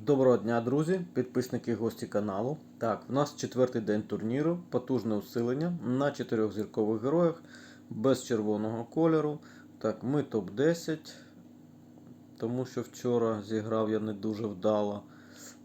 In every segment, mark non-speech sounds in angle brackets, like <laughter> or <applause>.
Доброго дня, друзі, підписники гості каналу. Так, в нас четвертий день турніру, потужне усилення на чотирьох зіркових героях без червоного кольору. Так, ми топ-10, тому що вчора зіграв я не дуже вдало.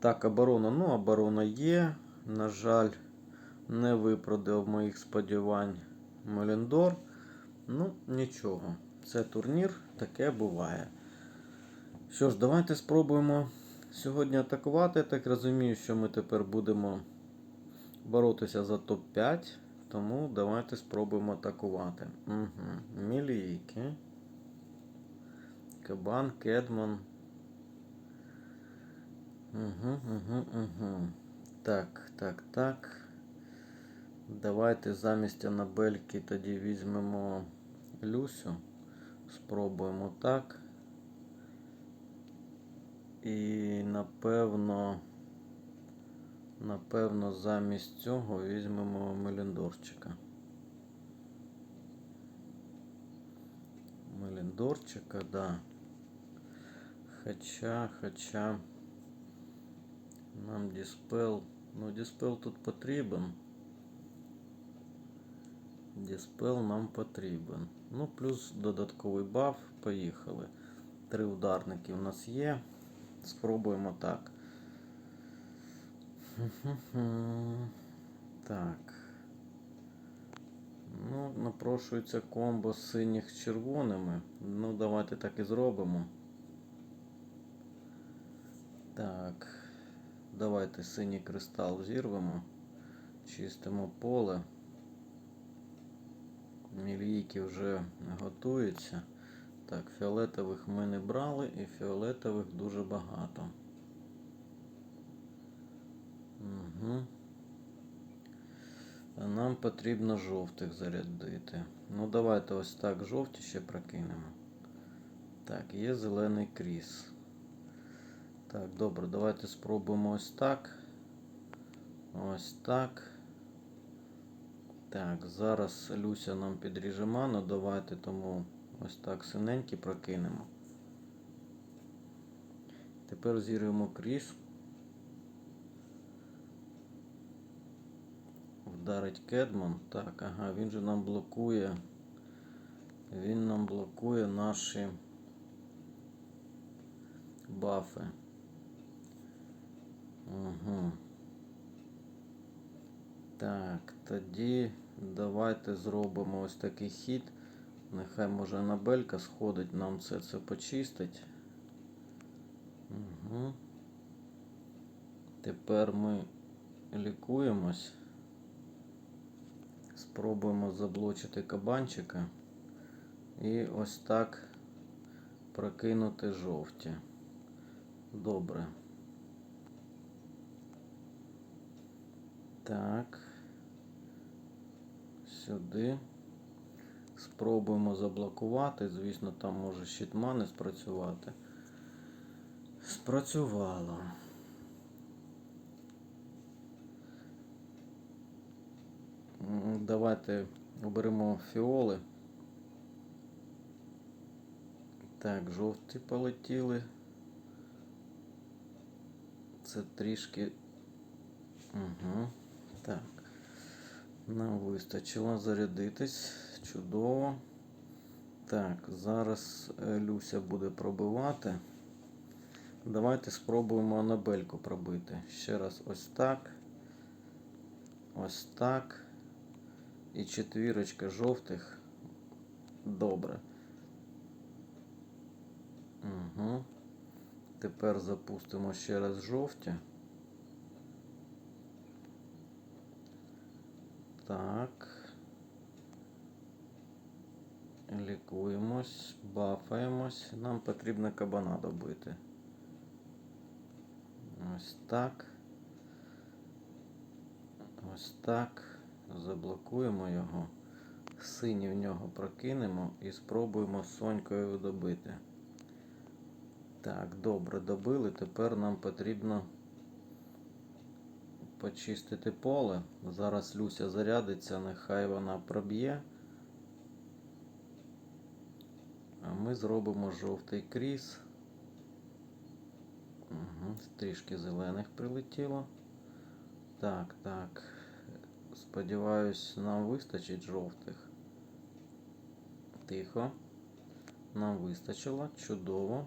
Так, оборона, ну, оборона є. На жаль, не виправдав моїх сподівань Меліндор. Ну, нічого. Це турнір, таке буває. Що ж, давайте спробуємо сьогодні атакувати. Я так розумію, що ми тепер будемо боротися за топ-5. Тому давайте спробуємо атакувати. Угу. Мілійки. Кабан, Кедман. Угу, угу, угу. Так, так, так. Давайте замість Анабельки тоді візьмемо Люсю. Спробуємо так. І напевно, напевно, замість цього візьмемо Меліндорчика. Меліндорчика, да. Хоча, хоча нам Діспел. Ну, Діспел тут потрібен. Діспел нам потрібен. Ну, плюс додатковий баф. Поїхали. Три ударники у нас є. Спробуємо так. Так. Ну, напрошується комбо з синіх з червоними. Ну, давайте так і зробимо. Так. Давайте синій кристал зірвемо. Чистимо поле. Мілійки вже готуються. Так, фіолетових ми не брали і фіолетових дуже багато. Угу. Нам потрібно жовтих зарядити. Ну, давайте ось так жовті ще прокинемо. Так, є зелений кріс. Так, добре, давайте спробуємо ось так. Ось так. Так, зараз Люся нам підріже ману, давайте тому ось так синенькі прокинемо. Тепер зірюємо кріс. Вдарить Кедман. Так, ага, він же нам блокує. Він нам блокує наші бафи. Угу. Так, тоді давайте зробимо ось такий хід. Нехай може Анабелька сходить, нам це це почистить. Угу. Тепер ми лікуємось. Спробуємо заблочити кабанчика. І ось так прокинути жовті. Добре. Так. Сюди. Спробуємо заблокувати. Звісно, там може щитмани спрацювати. Спрацювало. Давайте оберемо фіоли. Так, жовті полетіли. Це трішки. Угу. Так. Нам вистачило зарядитись. Чудово. Так, зараз е, Люся буде пробивати. Давайте спробуємо Анабельку пробити. Ще раз ось так. Ось так. І четвірочка жовтих. Добре. Угу. Тепер запустимо ще раз жовті. Так. Лікуємось, бафаємось. Нам потрібно кабана добити. Ось так. Ось так. Заблокуємо його. Синій в нього прокинемо і спробуємо сонькою добити. Так, добре, добили. Тепер нам потрібно почистити поле. Зараз Люся зарядиться, нехай вона проб'є. А ми зробимо жовтий кріс. Угу. Трішки зелених прилетіло. Так, так. Сподіваюсь, нам вистачить жовтих. Тихо. Нам вистачило. Чудово.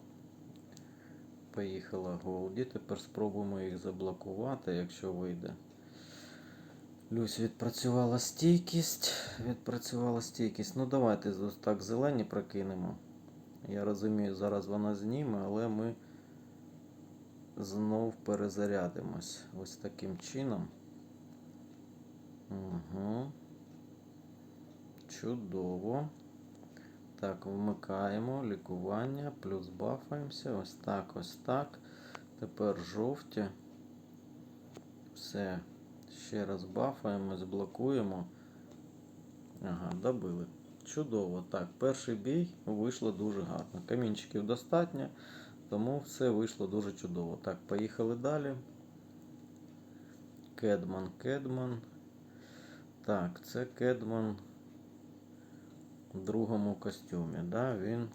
Поїхала Голді. Тепер спробуємо їх заблокувати, якщо вийде. Люсь відпрацювала стійкість. Відпрацювала стійкість. Ну давайте так зелені прокинемо. Я розумію, зараз вона зніме, але ми знов перезарядимось. Ось таким чином. Угу. Чудово. Так, вмикаємо лікування, плюс бафаємося. Ось так, ось так. Тепер жовті. Все. Ще раз бафаємось, блокуємо. Ага, добили. Чудово. Так, перший бій вийшло дуже гарно. Камінчиків достатньо, тому все вийшло дуже чудово. Так, поїхали далі. Кедман, Кедман. Так, це Кедман в другому костюмі. Да? Він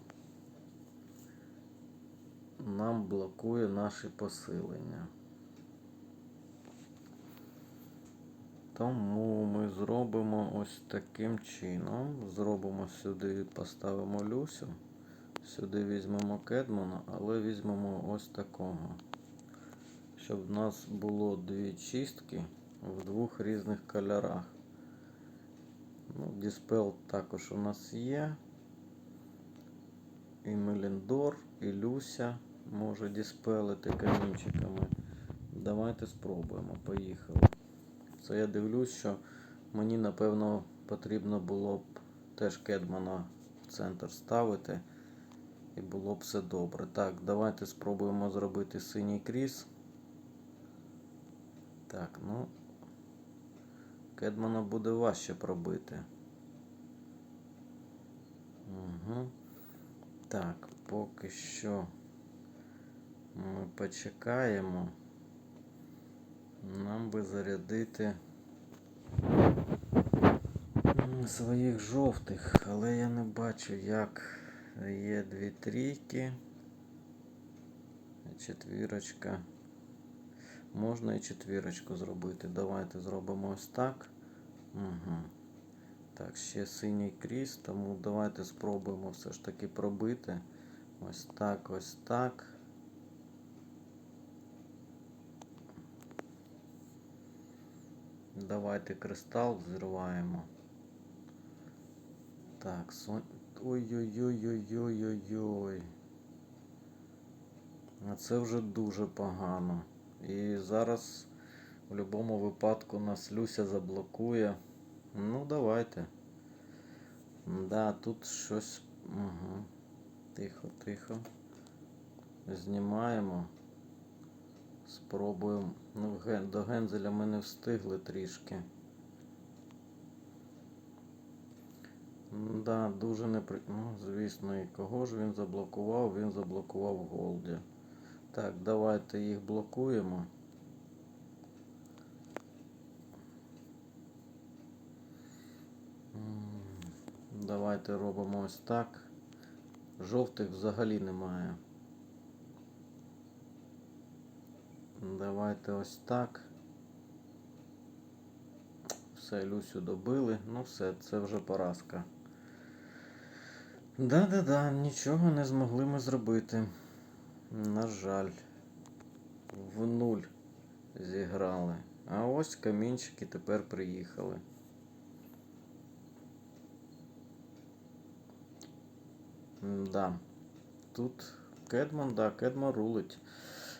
нам блокує наші посилення. Тому ми зробимо ось таким чином. Зробимо сюди, поставимо Люсю. Сюди візьмемо Кедмана, але візьмемо ось такого. Щоб в нас було дві чистки в двох різних кольорах. Ну, Діспел також у нас є. І Меліндор, і Люся може діспелити камінчиками. Давайте спробуємо. Поїхали. Це я дивлюсь, що мені напевно потрібно було б теж Кедмана в центр ставити. І було б все добре. Так, давайте спробуємо зробити синій кріс. Так, ну. Кедмана буде важче пробити. Угу. Так, поки що ми почекаємо. Нам би зарядити своїх жовтих, але я не бачу, як є дві трійки. Четвірочка. Можна і четвірочку зробити. Давайте зробимо ось так. Угу. Так, ще синій кріс, тому давайте спробуємо все ж таки пробити. Ось так, ось так. Давайте кристал взриваємо. Так. Ой-ой-ой-ой-ой-ой-ой. А це вже дуже погано. І зараз в будь-якому випадку нас Люся заблокує. Ну, давайте. Да, тут щось. Угу. Тихо, тихо. Знімаємо. Спробуємо. Ну, до гензеля ми не встигли трішки. Да, дуже непри... Ну, звісно, і кого ж він заблокував? Він заблокував Голді. Так, давайте їх блокуємо. Давайте робимо ось так. Жовтих взагалі немає. Давайте ось так. Все, Люсю добили. Ну все, це вже поразка. Да-да-да, нічого не змогли ми зробити. На жаль. В нуль зіграли. А ось камінчики тепер приїхали. Да. Тут Кедман, да, Кедман рулить.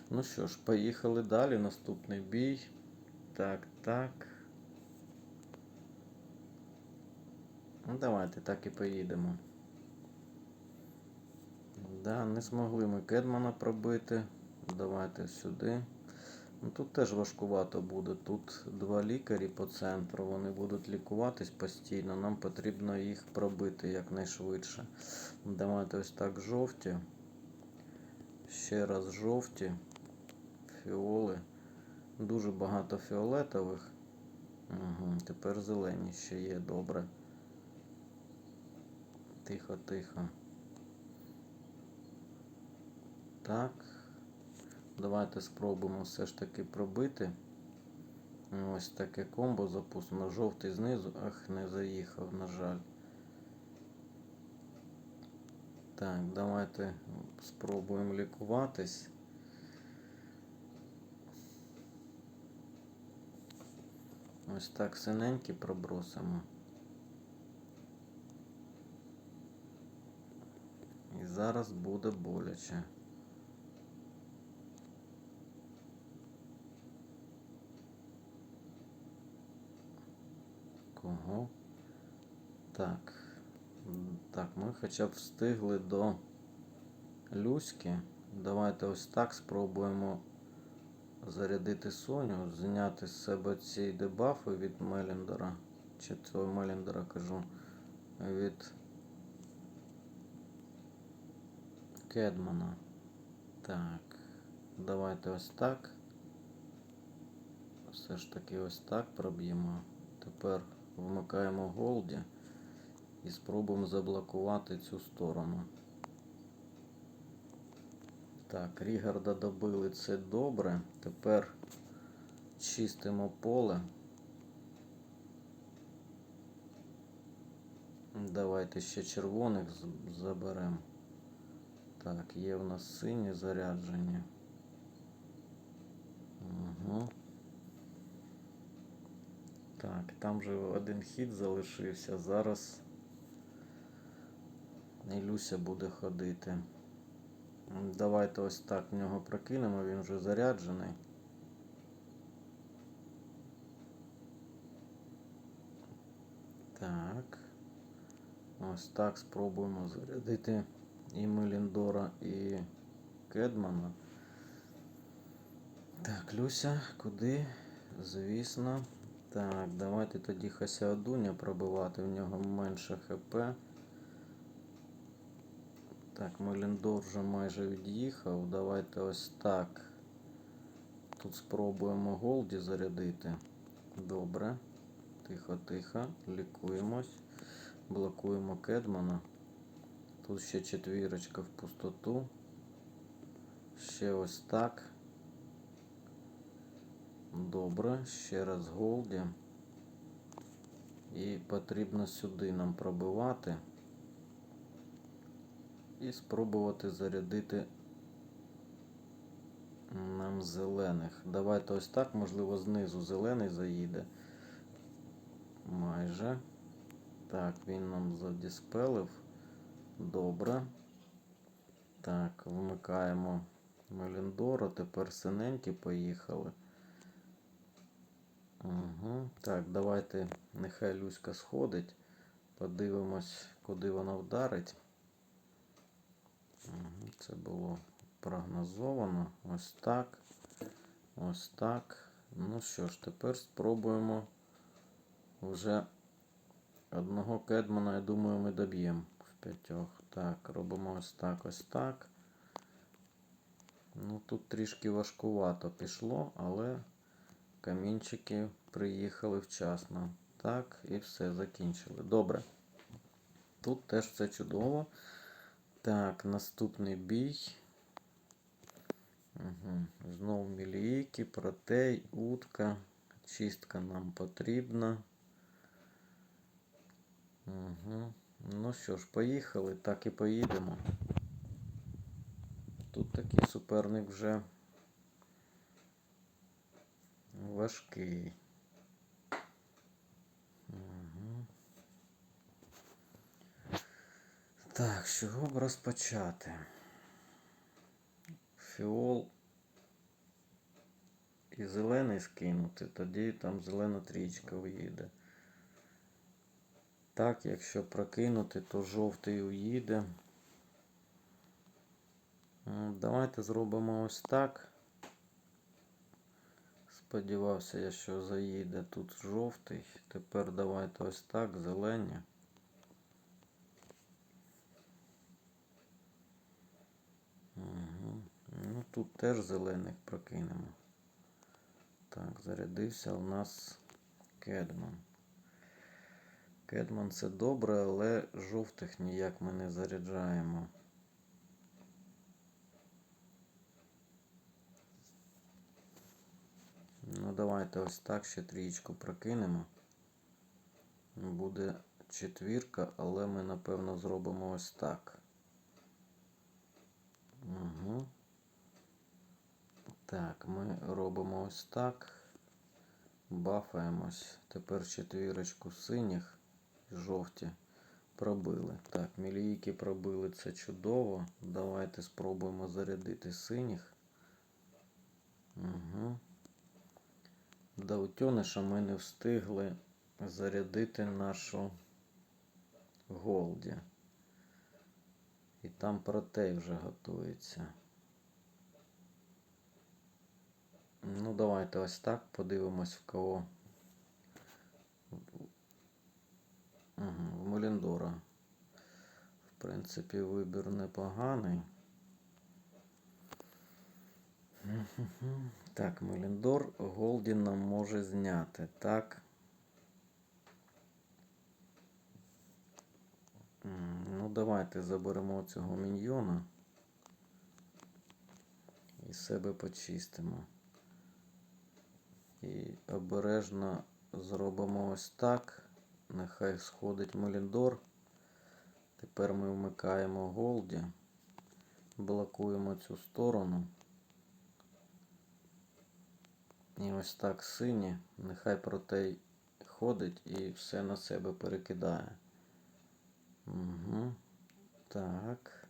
Ну що ж, поїхали далі. Наступний бій. Так, так. Ну, давайте так і поїдемо. Да, не змогли ми Кедмана пробити. Давайте сюди. Ну, Тут теж важкувато буде. Тут два лікарі по центру. Вони будуть лікуватись постійно. Нам потрібно їх пробити якнайшвидше. Давайте ось так жовті. Ще раз жовті. Фіоли. Дуже багато фіолетових. Угу, Тепер зелені ще є, добре. Тихо, тихо. Так. Давайте спробуємо все ж таки пробити. Ось таке комбо запустимо. Жовтий знизу. Ах, не заїхав, на жаль. Так, давайте спробуємо лікуватись. Ось так синенькі пробросимо. І зараз буде боляче. Кого? Так. Так, ми хоча б встигли до Люськи. Давайте ось так спробуємо зарядити Соню, зняти з себе ці дебафи від Меліндера. Чи цього Меліндера кажу. Від Кедмана. Так. Давайте ось так. Все ж таки ось так проб'ємо. Тепер вмикаємо Голді і спробуємо заблокувати цю сторону. Так, Рігарда добили це добре. Тепер чистимо поле. Давайте ще червоних заберемо. Так, є в нас сині заряджені. Угу. Так, там же один хід залишився. Зараз Ілюся буде ходити. Давайте ось так в нього прокинемо, він вже заряджений. Так. Ось так спробуємо зарядити і Меліндора, і Кедмана. Так, Люся, куди? Звісно. Так, давайте тоді Хасяодуня пробивати, в нього менше ХП. Так, Меліндор вже майже від'їхав. Давайте ось так. Тут спробуємо Голді зарядити. Добре. Тихо, тихо. Лікуємось. Блокуємо Кедмана. Тут ще четвірочка в пустоту. Ще ось так. Добре. Ще раз Голді. І потрібно сюди нам пробивати. І спробувати зарядити нам зелених. Давайте ось так, можливо, знизу зелений заїде. Майже. Так, він нам задіспелив. Добре. Так, вмикаємо Меліндора. Тепер синенькі поїхали. Угу. Так, давайте нехай Люська сходить. Подивимось, куди вона вдарить. Це було прогнозовано. Ось так. Ось так. Ну що ж, тепер спробуємо вже одного кедмана, я думаю, ми доб'ємо в п'ятьох. Так, робимо ось так, ось так. Ну, тут трішки важкувато пішло, але камінчики приїхали вчасно. Так, і все, закінчили. Добре. Тут теж все чудово. Так, наступний бій. Угу. Знову мілійки, протей, утка. Чистка нам потрібна. Угу. Ну що ж, поїхали, так і поїдемо. Тут такий суперник вже важкий. Угу. Так, з чого б розпочати? Фіол і зелений скинути, тоді там зелена трічка уїде. Так, якщо прокинути, то жовтий уїде. Давайте зробимо ось так. Сподівався я, що заїде тут жовтий. Тепер давайте ось так, зелені. Угу. Ну тут теж зелених прокинемо. Так, зарядився у нас Кедман. Кедман це добре, але жовтих ніяк ми не заряджаємо. Ну давайте ось так ще трієчку прокинемо. Буде четвірка, але ми напевно зробимо ось так. Угу. Так, ми робимо ось так. Бафаємось. Тепер четвірочку синіх жовті пробили. Так, мілійки пробили це чудово. Давайте спробуємо зарядити синіх. Угу. До утюниша ми не встигли зарядити нашу Голді. І там протей вже готується. Ну, давайте ось так подивимось в кого. Угу, в Меліндора. В принципі, вибір непоганий. <laughs> Так, Меліндор Голді нам може зняти, так. Ну, давайте заберемо цього міньйона і себе почистимо. І обережно зробимо ось так. Нехай сходить Меліндор. Тепер ми вмикаємо Голді, блокуємо цю сторону. І ось так сині. Нехай протей ходить і все на себе перекидає. Угу. Так.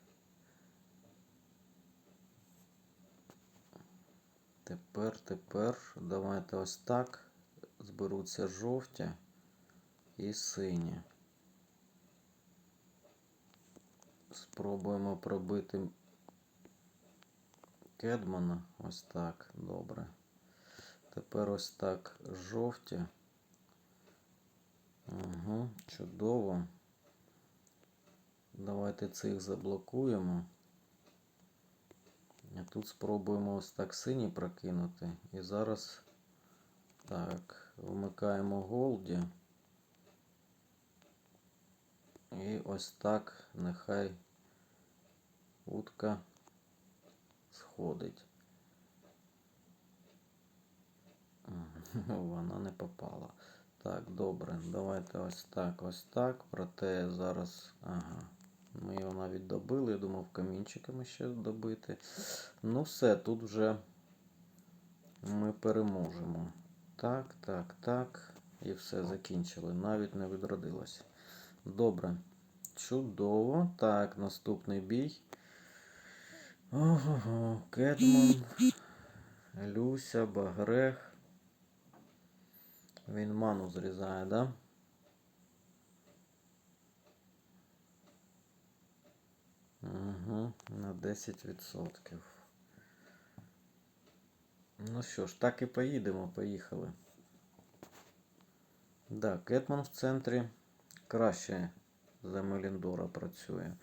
Тепер, тепер давайте ось так. Зберуться жовті і сині. Спробуємо пробити Кедмана. Ось так. Добре. Тепер ось так жовті. Угу, чудово. Давайте цих заблокуємо. Тут спробуємо ось так сині прокинути. І зараз так, вмикаємо голді. І ось так нехай утка сходить. <laughs> Вона не попала. Так, добре. Давайте ось так, ось так. Проте зараз. Ага. Ми його навіть добили. Я думав, камінчиками ще добити. Ну, все, тут вже ми переможемо. Так, так, так. І все закінчили. Навіть не відродилось. Добре. Чудово. Так, наступний бій. Ого, Кедман, Люся, Багрех. Він ману зрізає, да? Угу, на 10%. Ну що ж, так і поїдемо, поїхали. Да, Кетман в центрі краще за Меліндора працює.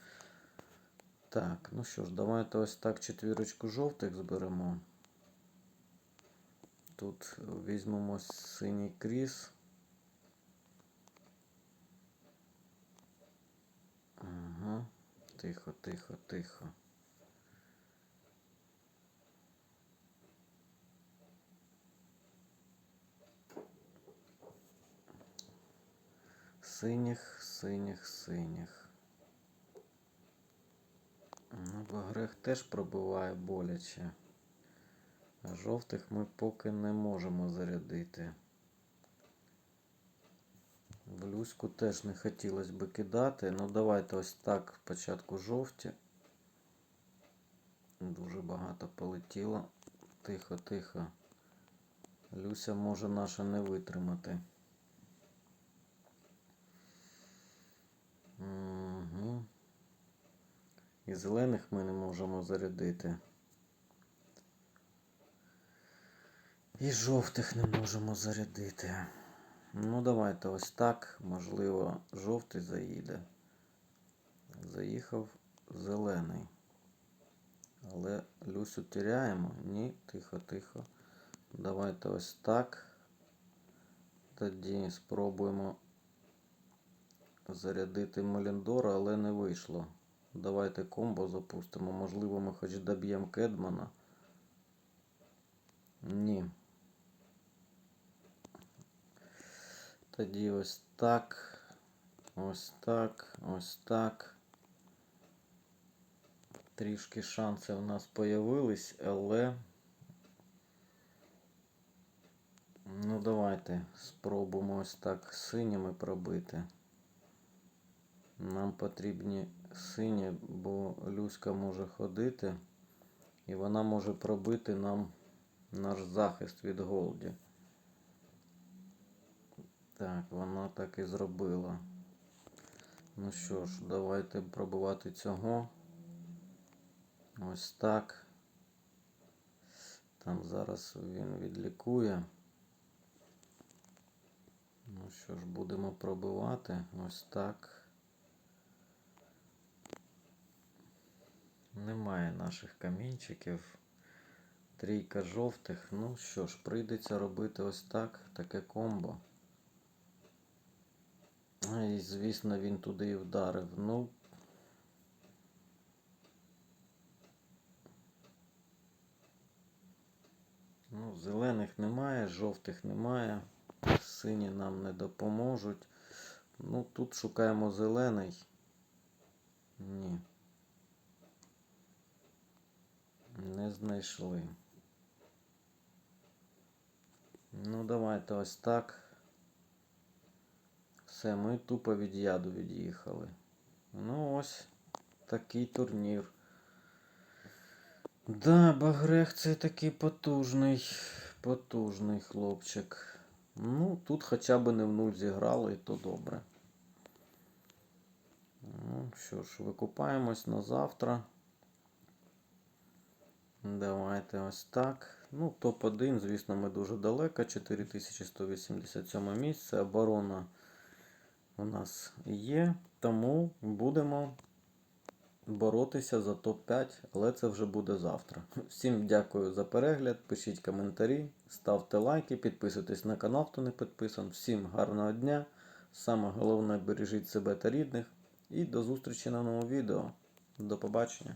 Так, ну що ж, давайте ось так четвірочку жовтих зберемо. Тут візьмемо синій кріс. Ага, тихо, тихо, тихо. Синіх, синіх, синіх. Ну, Багрех теж пробиває боляче. А жовтих ми поки не можемо зарядити. В Люську теж не хотілося би кидати. Ну давайте ось так спочатку жовті. Дуже багато полетіло. Тихо, тихо. Люся може наша не витримати. Угу. І зелених ми не можемо зарядити. І жовтих не можемо зарядити. Ну, давайте ось так. Можливо, жовтий заїде. Заїхав зелений. Але Люсю тіряємо. Ні, тихо, тихо. Давайте ось так. Тоді спробуємо зарядити Меліндора, але не вийшло. Давайте комбо запустимо. Можливо, ми хоч доб'ємо Кедмана. Ні. Тоді ось так. Ось так. Ось так. Трішки шанси у нас появились, але. Ну, давайте спробуємо ось так синіми пробити. Нам потрібні сині, бо Люська може ходити. І вона може пробити нам наш захист від Голді. Так, вона так і зробила. Ну що ж, давайте пробувати цього. Ось так. Там зараз він відлікує. Ну що ж, будемо пробивати. Ось так. Немає наших камінчиків. Трійка жовтих. Ну що ж, прийдеться робити ось так, таке комбо. А, І, звісно, він туди і вдарив. Ну. Ну, зелених немає, жовтих немає. Сині нам не допоможуть. Ну, тут шукаємо зелений. Ні. Не знайшли. Ну, давайте ось так. Все, ми тупо від яду від'їхали. Ну, ось такий турнір. Да, Багрех це такий потужний, потужний хлопчик. Ну, тут хоча б не в нуль зіграли, і то добре. Ну, що ж, викупаємось на завтра. Давайте ось так. Ну, топ-1, звісно, ми дуже далеко. 4187 місце. Оборона у нас є. Тому будемо боротися за топ-5, але це вже буде завтра. Всім дякую за перегляд. Пишіть коментарі, ставте лайки, підписуйтесь на канал, хто не підписан. Всім гарного дня. Саме головне бережіть себе та рідних. І до зустрічі на новому відео. До побачення.